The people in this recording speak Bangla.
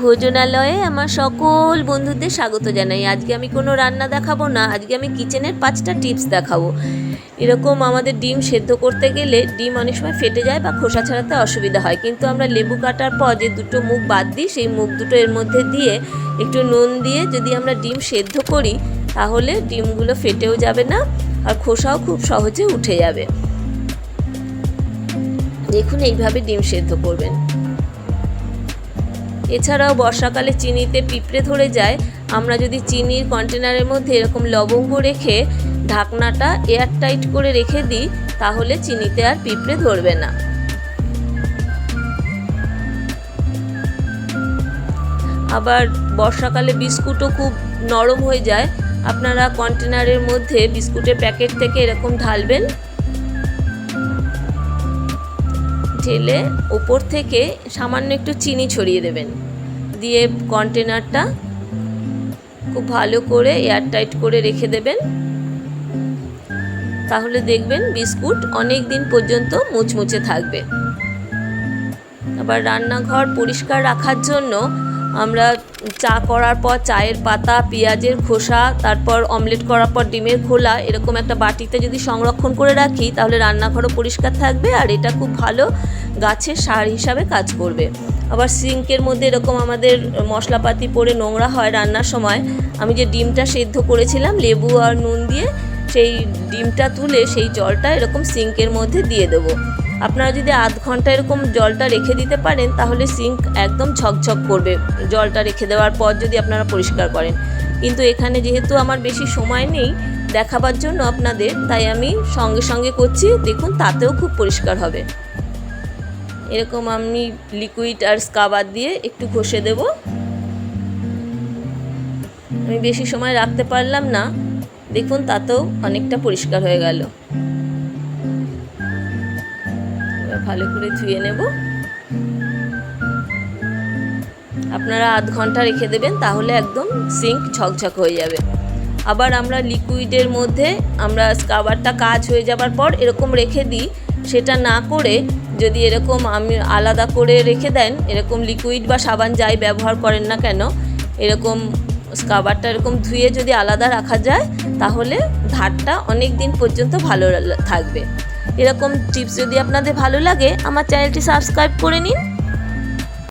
ভোজনালয়ে আমার সকল বন্ধুদের স্বাগত জানাই। আজকে আমি কোনো রান্না দেখাবো না, আজকে আমি কিচেনের পাঁচটা টিপস দেখাবো। এরকম আমাদের ডিম সেদ্ধ করতে গেলে ডিম অনেক সময় ফেটে যায় বা খোসা ছাড়াতে অসুবিধা হয়। কিন্তু আমরা লেবু কাটার পর যে দুটো মুখ বাদ দিই, সেই মুখ দুটো এর মধ্যে দিয়ে একটু নুন দিয়ে যদি আমরা ডিম সেদ্ধ করি, তাহলে ডিমগুলো ফেটেও যাবে না আর খোসাও খুব সহজে উঠে যাবে। দেখুন এইভাবে ডিম সেদ্ধ করবেন। এছাড়াও বর্ষাকালে চিনিতে পিঁপড়ে ধরে যায়। আমরা যদি চিনির কন্টেনারের মধ্যে এরকম লবঙ্গ রেখে ঢাকনাটা এয়ার টাইট করে রেখে দিই, তাহলে চিনিতে আর পিঁপড়ে ধরবে না। আবার বর্ষাকালে বিস্কুটও খুব নরম হয়ে যায়। আপনারা কন্টেনারের মধ্যে বিস্কুটের প্যাকেট থেকে এরকম ঢালবেন। ঢেলে ওপর থেকে সামান্য একটু চিনি ছড়িয়ে দেবেন। দিয়ে কন্টেনারটা খুব ভালো করে এয়ারটাইট করে রেখে দেবেন। তাহলে দেখবেন বিস্কুট অনেক দিন পর্যন্ত মুচমুচে থাকবে। আবার রান্নাঘর পরিষ্কার রাখার জন্য আমরা চা করার পর চায়ের পাতা, পেঁয়াজের খোসা, তারপর অমলেট করার পর ডিমের খোলা এরকম একটা বাটিতে যদি সংরক্ষণ করে রাখি, তাহলে রান্নাঘরও পরিষ্কার থাকবে আর এটা খুব ভালো গাছের সার হিসাবে কাজ করবে। আবার সিঙ্কের মধ্যে এরকম আমাদের মশলাপাতি পরে নোংরা হয় রান্নার সময়, আমি যে ডিমটা সেদ্ধ করেছিলাম, লেবু আর নুন দিয়ে, সেই ডিমটা তুলে সেই জলটা এরকম সিঙ্কের মধ্যে দিয়ে দেবো। আপনারা যদি আধ ঘণ্টা এরকম জলটা রেখে দিতে পারেন, তাহলে সিঙ্ক একদম ছকছক করবে। জলটা রেখে দেওয়ার পর যদি আপনারা পরিষ্কার করেন। কিন্তু এখানে যেহেতু আমার বেশি সময় নেই দেখাবার জন্য আপনাদের, তাই আমি সঙ্গে সঙ্গে করছি। দেখুন, তাতেও খুব পরিষ্কার হবে। এরকম আমি লিকুইড আর স্কাবার দিয়ে একটু ঘষে দেব। আমি বেশি সময় রাখতে পারলাম না। দেখুন, তাতেও অনেকটা পরিষ্কার হয়ে গেল। ভালো করে ধুয়ে নেব। আপনারা আধ ঘণ্টা রেখে দেবেন, তাহলে একদম সিঙ্ক ঝকঝক হয়ে যাবে। আবার আমরা লিকুইডের মধ্যে আমরা স্কাবারটা কাজ হয়ে যাবার পর এরকম রেখে দিই, সেটা না করে যদি এরকম আমি আলাদা করে রেখে দেন, এরকম লিকুইড বা সাবান যাই ব্যবহার করেন না কেন, এরকম স্কাবারটা এরকম ধুয়ে যদি আলাদা রাখা যায়, তাহলে ধারটা অনেক দিন পর্যন্ত ভালো থাকবে। এরকম টিপস যদি আপনাদের ভালো লাগে আমার চ্যানেলটি সাবস্ক্রাইব করে নিন।